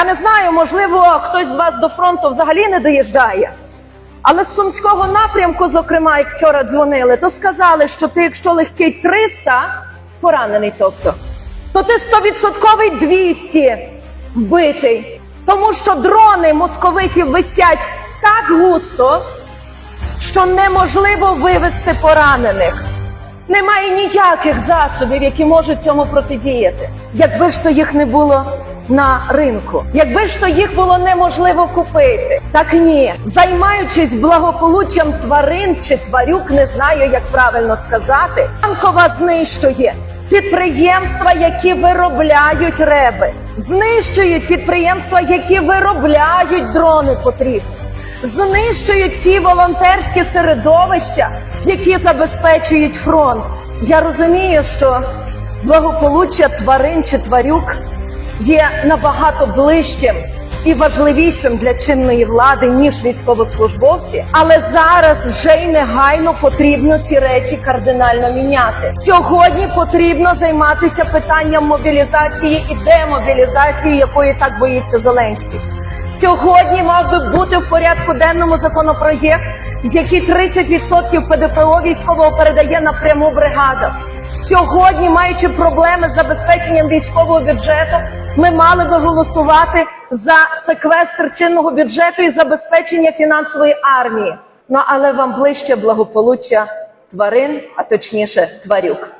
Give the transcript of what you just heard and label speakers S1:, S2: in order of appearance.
S1: Я не знаю, можливо, хтось з вас до фронту взагалі не доїжджає. Але з сумського напрямку, зокрема, як вчора дзвонили, то сказали, що ти, якщо легкий 300, поранений, тобто, то ти 100% 200 вбитий. Тому що дрони московитів висять так густо, що неможливо вивести поранених. Немає ніяких засобів, які можуть цьому протидіяти. Якби ж то їх не було на ринку, якби ж то їх було неможливо купити. Так ні, займаючись благополуччям тварин чи тварюк, не знаю, як правильно сказати, банкова знищує підприємства, які виробляють реби, знищують підприємства, які виробляють дрони потрібні. Знищують ті волонтерські середовища, які забезпечують фронт. Я розумію, що благополуччя тварин чи тварюк є набагато ближчим і важливішим для чинної влади ніж військовослужбовці, але зараз вже й негайно потрібно ці речі кардинально міняти. Сьогодні потрібно займатися питанням мобілізації і демобілізації, якої так боїться Зеленський. Сьогодні мав би бути в порядку денному законопроєкт, який 30% ПДФО військового передає напряму бригадам. Сьогодні, маючи проблеми з забезпеченням військового бюджету, ми мали би голосувати за секвестр чинного бюджету і забезпечення фінансової армії. Ну але вам ближче благополуччя тварин, а точніше тварюк.